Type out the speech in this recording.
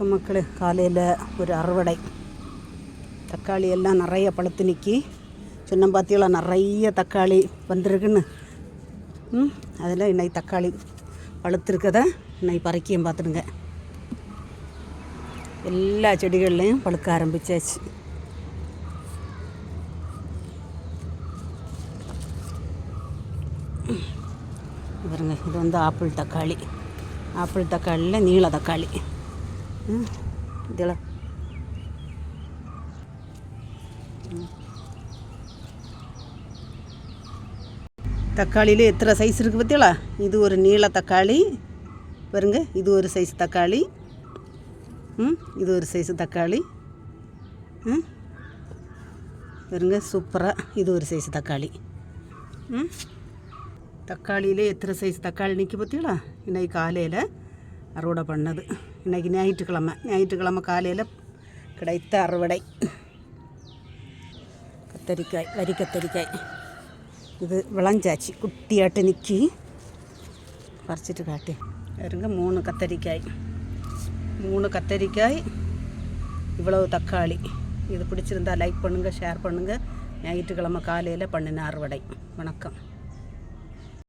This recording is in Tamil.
வணக்கம் மக்களே. காலையில் ஒரு அறுவடை. தக்காளி எல்லாம் நிறைய பழுத்து நிற்கி சொன்ன பார்த்தீங்களா நிறைய தக்காளி வந்திருக்குன்னு. ம் அதில் இன்னைக்கு தக்காளி பழுத்திருக்கதை இன்னைக்கு பறிக்கையும் பார்த்துடுங்க எல்லா செடிகள்லையும் பழுக்க ஆரம்பிச்சாச்சு. பாருங்க இது வந்து ஆப்பிள் தக்காளி. ஆப்பிள் தக்காளியில் நீல தக்காளி. Hmm, இதெல்லாம் தக்காளியில் எத்தனை சைஸ் இருக்குது பார்த்தீங்களா இது ஒரு நீள தக்காளி. பாருங்க இது ஒரு சைஸ் தக்காளி. ம் இது ஒரு சைஸ் தக்காளி. ம் பாருங்க சூப்பராக இது ஒரு சைஸ் தக்காளி. ம் தக்காளியிலே எத்தனை சைஸ் தக்காளி நிற்க பார்த்தீங்களா இன்னைக்கு காலையில் அறுவடை பண்ணது. இன்றைக்கி ஞாயிற்றுக்கிழமை. ஞாயிற்றுக்கிழமை காலையில் கிடைத்த அறுவடை. கத்தரிக்காய் வரி கத்தரிக்காய். இது விளைஞ்சாச்சு. குட்டியாட்டு நிற்கி பறிச்சிட்டு காட்டு. இருங்க மூணு கத்தரிக்காய். மூணு கத்தரிக்காய் இவ்வளவு தக்காளி. இது பிடிச்சிருந்தா லைக் பண்ணுங்கள் ஷேர் பண்ணுங்கள் ஞாயிற்றுக்கிழமை காலையில் பண்ணின அறுவடை. வணக்கம்.